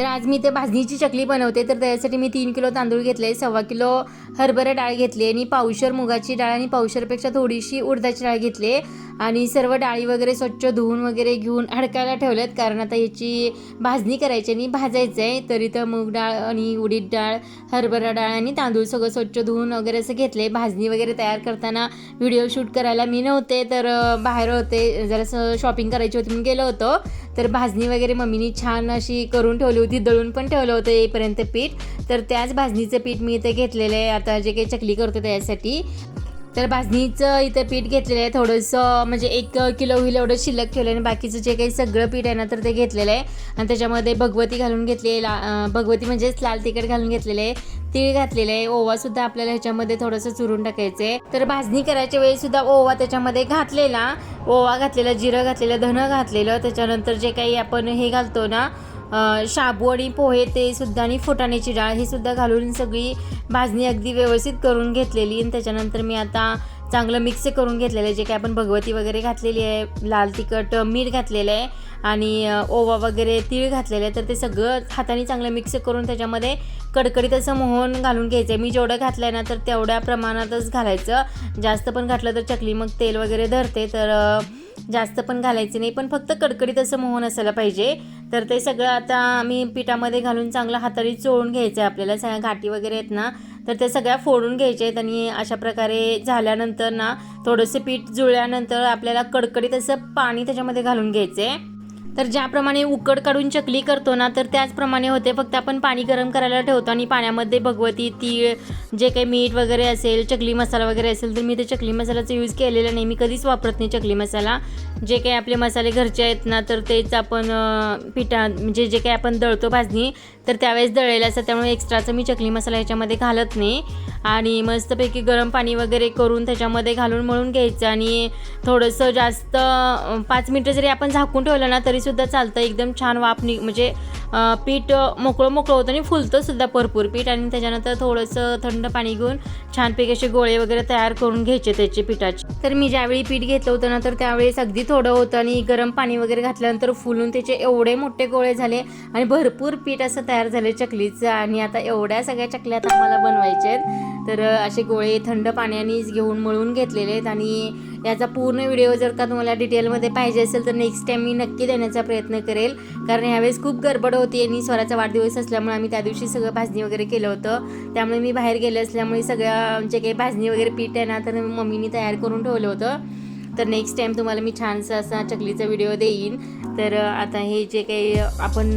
तर आज मी ते भाजणीची चकली बनवते. तर त्यासाठी मी तीन किलो तांदूळ घेतले सव्वा किलो हरभरा डाळ घेतली आणि पावशर मुगाची डाळ आणि पावशरपेक्षा थोडीशी उडदाची डाळ घेतली. आणि सर्व डाळी वगैरे स्वच्छ धुवून वगैरे घेऊन हडकायला ठेवल्यात कारण आता याची भाजणी करायची आणि भाजायचं आहे तर इथं मूग डाळ आणि उडीद डाळ हरभरा डाळ आणि तांदूळ सगळं स्वच्छ धुवून वगैरे असं घेतले भाजणी वगैरे तयार करताना व्हिडिओ शूट करायला मी नव्हते तर बाहेर होते जरासं शॉपिंग करायची होती म्हणून गेलो होतो. तर भाजणी वगैरे मम्मीनी छान अशी करून ठेवली होती दळून पण ठेवलं होतं येईपर्यंत पीठ. तर त्याच भाजणीचं पीठ मी इथे घेतलेलं आहे आता जे काही चकली करतो त्यासाठी. तर भाजणीचं इथं पीठ घेतलेलं आहे. थोडंसं म्हणजे एक किलो होईल एवढं शिल्लक ठेवलं आणि बाकीचं जे काही सगळं पीठ आहे ना तर ते घेतलेलं आहे. आणि त्याच्यामध्ये भगवती घालून घेतली आहे. ला भगवती म्हणजेच लाल तिखट घालून घेतलेलं आहे. तीळ घातलेलं आहे. ओवा सुद्धा आपल्याला ह्याच्यामध्ये थोडंसं चुरून टाकायचं आहे. तर भाजणी करायच्या वेळी सुद्धा ओवा त्याच्यामध्ये घातलेला. ओवा घातलेला जिरं घातलेलं धनं घातलेलं. त्याच्यानंतर जे काही आपण हे घालतो ना शाबू आणि पोहे ते सुद्धा आणि फुटाण्याची डाळ ही सुद्धा घालून सगळी भाजणी अगदी व्यवस्थित करून घेतलेली. आणि त्याच्यानंतर मी आता चांगलं मिक्स करून घेतलेलं आहे. जे काय आपण भगवती वगैरे घातलेली आहे लाल तिखट मीठ घातलेलं आहे आणि ओवा वगैरे तीळ घातलेलं आहे. तर ते सगळं हाताने चांगलं मिक्स करून त्याच्यामध्ये कडकडीत असं मोहन घालून घ्यायचं आहे. मी जेवढं घातलं आहे ना तर तेवढ्या प्रमाणातच घालायचं. जास्त पण घातलं तर चकली मग तेल वगैरे धरते. तर जास्त पण घालायचे नाही पण फक्त कडकडीत असं मोहन असायला पाहिजे. तर ते सगळं आता मी पिठामध्ये घालून चांगलं हाताने चोळून घ्यायचं आहे आपल्याला सगळ्या घाटी वगैरे आहेत ना तर त्या सगळ्या फोडून घ्यायच्या आहेत आणि अशा प्रकारे झाल्यानंतर ना थोडंसं पीठ जुळल्यानंतर आपल्याला कडकडीत असं पाणी त्याच्यामध्ये घालून घ्यायचं आहे तर ज्याप्रमाणे उकड काढून चकली करतो ना तर त्याचप्रमाणे होते फक्त आपण पाणी गरम करायला ठेवतो आणि पाण्यामध्ये भगवती तीळ जे काही मीठ वगैरे असेल चकली मसाला वगैरे असेल तर मी ते चकली मसाल्याचा यूज केलेला नाही. मी कधीच वापरत नाही चकली मसाला. जे काही आपले मसाले घरचे आहेत ना तर तेच आपण पिठा म्हणजे जे काही आपण दळतो भाजणी तर त्यावेळेस दळलेलं असतं. त्यामुळे एक्स्ट्राचं मी चकली मसाला ह्याच्यामध्ये घालत नाही. आणि मस्तपैकी गरम पाणी वगैरे करून त्याच्यामध्ये घालून मळून घ्यायचं. आणि थोडंसं जास्त पाच मिनटं जरी आपण झाकून ठेवलं ना तरीसुद्धा चालतं. एकदम छान वाफ नि म्हणजे पीठ मोकळं मोकळं होतं आणि फुलतं सुद्धा भरपूर पीठ आणि त्याच्यानंतर थोडंसं थंड पाणी घेऊन छानपैकी असे गोळे वगैरे तयार करून घ्यायचे त्याचे पिठाचे. तर मी ज्यावेळी पीठ घेतलं होतं ना तर त्यावेळेस अगदी थोडं होतं आणि गरम पाणी वगैरे घातल्यानंतर फुलून त्याचे एवढे मोठे गोळे झाले आणि भरपूर पीठ असं तयार झाले चकलीचं आणि आता एवढ्या सगळ्या चकल्या आता मला बनवायच्या आहेत. तर असे गोळे थंड पाण्यानेच घेऊन मळून घेतलेले आहेत आणि याचा पूर्ण व्हिडिओ जर का तुम्हाला डिटेलमध्ये पाहिजे असेल तर नेक्स्ट टाईम मी नक्की देण्याचा प्रयत्न करेल. कारण ह्यावेळेस खूप गडबड होती आणि स्वराचा वाढदिवस असल्यामुळे आम्ही त्या दिवशी सगळं भाजणी वगैरे केलं होतं. त्यामुळे मी बाहेर गेले असल्यामुळे सगळ्या जे काही भाजणी वगैरे पीठ आहे ना तर मम्मीनी तयार करून ठेवलं होतं. तर नेक्स्ट टाईम तुम्हाला मी छानसा असा चकलीचा व्हिडिओ देईन. तर आता हे जे काही आपण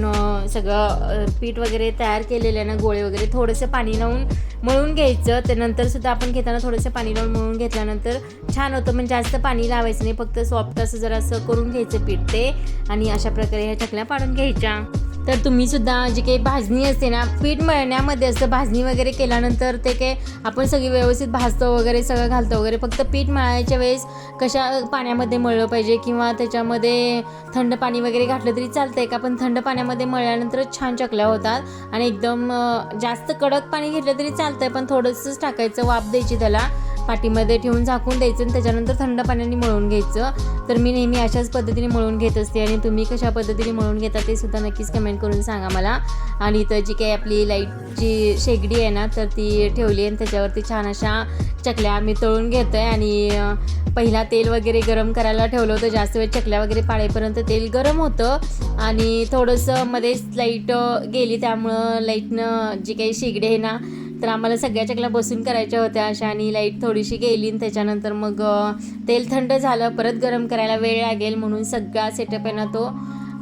सगळं पीठ वगैरे तयार केलेलं आहे ना गोळे वगैरे थोडंसं पाणी लावून मळून घ्यायचं. त्यानंतर सुद्धा आपण घेताना थोडंसं पाणी लावून मळून घेतल्यानंतर छान होतं. म्हणजे जास्त पाणी लावायचं नाही. फक्त सॉफ्ट असं जरा असं करून घ्यायचं पीठ ते आणि अशा प्रकारे ह्या चकल्या पाडून घ्यायच्या. तर तुम्ही सुद्धा जी काही भाजणी असते ना पीठ मळण्यामध्ये असतं भाजणी वगैरे केल्यानंतर ते काय आपण सगळी व्यवस्थित भाजतो वगैरे सगळं घालतो वगैरे. फक्त पीठ मळायच्या वेळेस कशा पाण्यामध्ये मळलं पाहिजे किंवा त्याच्यामध्ये थंड पाणी वगैरे घातलं तरी चालतंय का? पण थंड पाण्यामध्ये मळल्यानंतरच छान चकल्या होतात आणि एकदम जास्त कडक पाणी घेतलं तरी चालतंय पण थोडंसंच टाकायचं वाफ द्यायची त्याला. पाठीमध्ये ठेवून झाकून द्यायचं आणि त्याच्यानंतर थंड पाण्याने मळून घ्यायचं. तर मी नेहमी अशाच पद्धतीने मळून घेत असते आणि तुम्ही कशा पद्धतीने मळून घेता ते सुद्धा नक्कीच कमेंट करून सांगा मला. आणि इथं जी काही आपली लाईटची शेगडी आहे ना तर ती ठेवली आणि त्याच्यावरती छान अशा चकल्या आम्ही तळून घेतो आहे आणि पहिला तेल वगैरे गरम करायला ठेवलं होतं. जास्त वेळ चकल्या वगैरे पाळेपर्यंत तेल गरम होतं. आणि थोडंसं मध्येच लाइट गेली त्यामुळं लाईटनं जी काही शेगडी आहे ना तर आम्हाला सगळ्या चकल्या बसून करायच्या होत्या. अशा आणि लाइट थोडीशी गेली आणि त्याच्यानंतर मग तेल थंड झालं. परत गरम करायला वेळ लागेल म्हणून सगळा सेटअप आहे ना तो.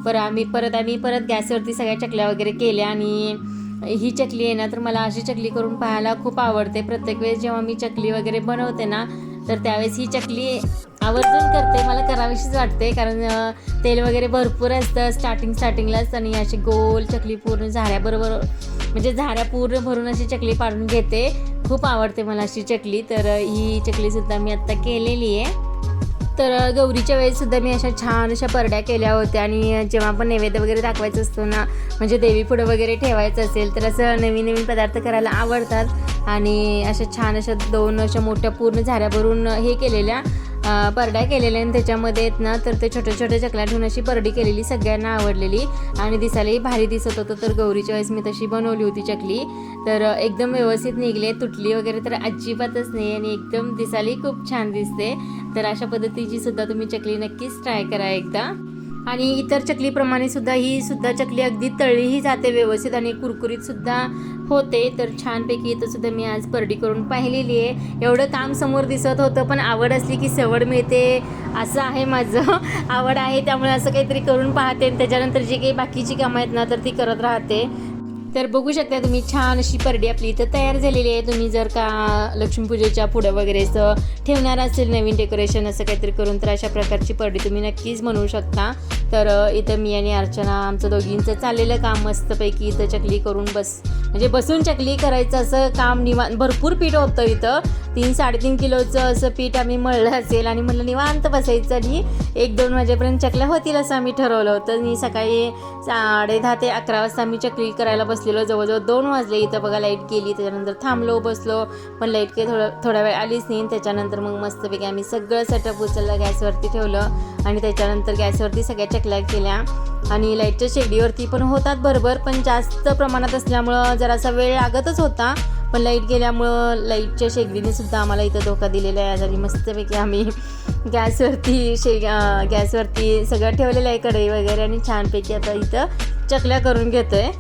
पर आम्ही परत आम्ही परत गॅसवरती सगळ्या चकल्या वगैरे केल्या आणि ही चकली आहे ना तर मला अशी चकली करून पाहायला खूप आवडते. प्रत्येक वेळेस जेव्हा मी चकली वगैरे बनवते ना तर त्यावेळेस ही चकली आवर्जून करते. मला करावीशीच वाटते कारण तेल वगैरे भरपूर असतं स्टार्टिंग स्टार्टिंगलाच आणि अशी गोल चकली पूर्ण झाल्याबरोबर म्हणजे झाऱ्या पूर्ण भरून अशी चकली पाडून घेते. खूप आवडते मला अशी चकली. तर ही चकलीसुद्धा मी आत्ता केलेली आहे. तर गौरीच्या वेळेससुद्धा मी अशा छान अशा परड्या केल्या होत्या. आणि जेव्हा आपण नैवेद्य वगैरे दाखवायचं असतो ना म्हणजे देवी पुढं वगैरे ठेवायचं असेल तर असं नवीन नवीन पदार्थ करायला आवडतात. आणि अशा छान अशा दोन अशा मोठ्या पूर्ण झाऱ्या भरून हे केलेल्या. परड्या केलेल्या आणि त्याच्यामध्ये आहेत ना तर ते छोट्या छोट्या चकल्या ठेवून अशी परडी केलेली सगळ्यांना आवडलेली. आणि दिसायलाही भारी दिसत होतं तर गौरीच्या वेळेस मी तशी बनवली होती चकली. तर एकदम व्यवस्थित निघले तुटली वगैरे तर अजिबातच नाही आणि एकदम दिसायलाही खूप छान दिसते. तर अशा पद्धतीची सुद्धा तुम्ही चकली नक्कीच ट्राय करा एकदा. आणि इतर चकलीप्रमाणे सुद्धा ही सुद्धा चकली अगदी तळलीही जाते व्यवस्थित आणि कुरकुरीत सुद्धा होते. तर छानपैकी इथं सुद्धा मी आज परडी करून पाहिलेली आहे. एवढं काम समोर दिसत होतं पण आवड असली की सवड मिळते. असं आहे माझं. आवड आहे त्यामुळे असं काहीतरी करून पाहते. आणि त्याच्यानंतर जी काही बाकीची कामं आहेत ना तर ती करत राहते. तर बघू शकता तुम्ही छान अशी परडी आपली इथं तयार झालेली आहे. तुम्ही जर का लक्ष्मीपूजेच्या पुढं वगैरे असं ठेवणार असेल नवीन डेकोरेशन असं काहीतरी करून तर अशा प्रकारची परडी तुम्ही नक्कीच म्हणू शकता. तर इथं मी आणि अर्चना आमचं दोघींचं चाललेलं काम मस्तपैकी इथं चकली करून बस म्हणजे बसून चकली करायचं असं काम निवांत भरपूर पीठ होतं इथं. तीन साडेतीन किलोचं असं पीठ आम्ही मळलं असेल आणि म्हणलं निवांत बसायचं आणि एक दोन वाजेपर्यंत चकल्या होतील असं आम्ही ठरवलं होतं. मी सकाळी साडे दहा ते अकरा वाजता आम्ही चकली करायला बसलेलो. जवळजवळ दोन वाजले इथं बघा लाइट गेली त्याच्यानंतर थांबलो बसलो. पण लाइट काही थोडं थोडा वेळ आलीच नाही. त्याच्यानंतर मग मस्तपैकी आम्ही सगळं सेटअप उचललं गॅसवरती ठेवलं. आणि त्याच्यानंतर गॅसवरती सगळ्या चकल्या केल्या. आणि लाईटच्या शेगडीवरती पण होतात बरोबर पण जास्त प्रमाणात असल्यामुळं जरासा वेळ लागतच होता. पण लाइट गेल्यामुळं लाईटच्या शेगडीने सुद्धा आम्हाला इथं धोका दिलेला आहे. आणि मस्तपैकी आम्ही गॅसवरती शे गॅसवरती सगळं ठेवलेलं आहे कढई वगैरे आणि छानपैकी आता इथं चकल्या करून घेतो आहे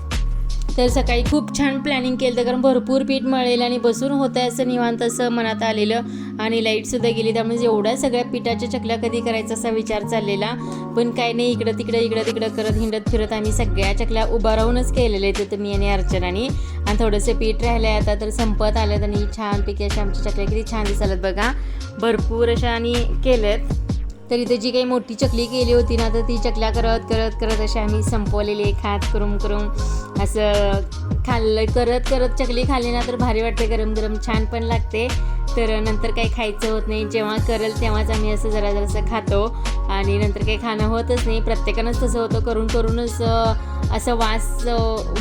तर सकाळी खूप छान प्लॅनिंग केलं होतं कारण भरपूर पीठ मळेल आणि बसून होतं आहे असं निवांत असं मनात आलेलं. आणि लाईटसुद्धा गेली त्यामुळे एवढ्या सगळ्या पिठाच्या चकल्या कधी करायचा असा विचार चाललेला. पण काय नाही इकडं तिकडं इकडं तिकडं करत हिंडत फिरत आम्ही सगळ्या चकल्या उभा राहूनच केलेल्या आहेत मी आणि अर्चनानी. आणि थोडंसं पीठ राहिलं आहे आता तर संपत आलेत आणि छानपैकी अशा आमच्या चकल्या किती छान दिसायलात बघा. भरपूर अशा आणि केल्यात. तर इथे जी काही मोठी चकली केली होती ना तर ती चकल्या करत करत करत अशी आम्ही संपवलेली आहे खात करून करून असं खाल्लं. करत करत चकली खाल्ली ना तर भारी वाटते. गरम गरम छान पण लागते. तर नंतर काही खायचं होत नाही. जेव्हा करेल तेव्हाच आम्ही असं जरा जरासं खातो. आणि नंतर काही खाणं होतच नाही. प्रत्येकानंच तसं होतं. करून करूनच असं वास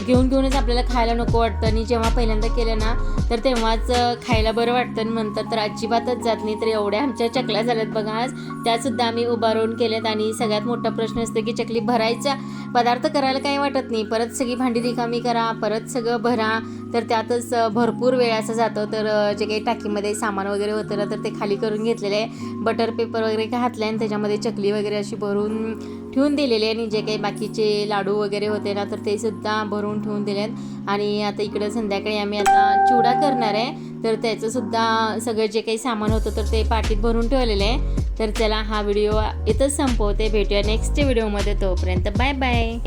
घेऊन घेऊनच आपल्याला खायला नको वाटतं. आणि जेव्हा पहिल्यांदा केलं ना तर तेव्हाच खायला बरं वाटतं. आणि म्हणतात तर अजिबातच जात नाही. तर एवढ्या आमच्या चकल्या झाल्यात बघा आज. त्यासुद्धा आम्ही उभारून केल्यात. आणि सगळ्यात मोठा प्रश्न असतो की चकली भरायचा पदार्थ करायला काही वाटत नाही. परत सगळी भांडी रिकामी करा परत सगळं भरा. तर त्यातच भरपूर वेळ असा जातो. तर जे काही टाकीमध्ये सामान वगैरे होतं ना तर ते खाली करून घेतलेले आहे. बटर पेपर वगैरे घातले आणि त्याच्यामध्ये चकली वगैरे अशी भरून ठेवून दिलेले आहे आणि जे काही बाकीचे लाडू वगैरे होते ना तर ते सुद्धा भरून ठेवून दिलेत. आणि आता इकडं संध्याकाळी आम्ही आता चिवडा करणार आहे. तर त्याचं सुद्धा सगळं जे काही सामान होतं तर ते पाटीत भरून ठेवलेलं आहे. तर चला हा व्हिडिओ इथंच संपवते. भेटूया नेक्स्ट व्हिडिओमध्ये. तोपर्यंत बाय बाय.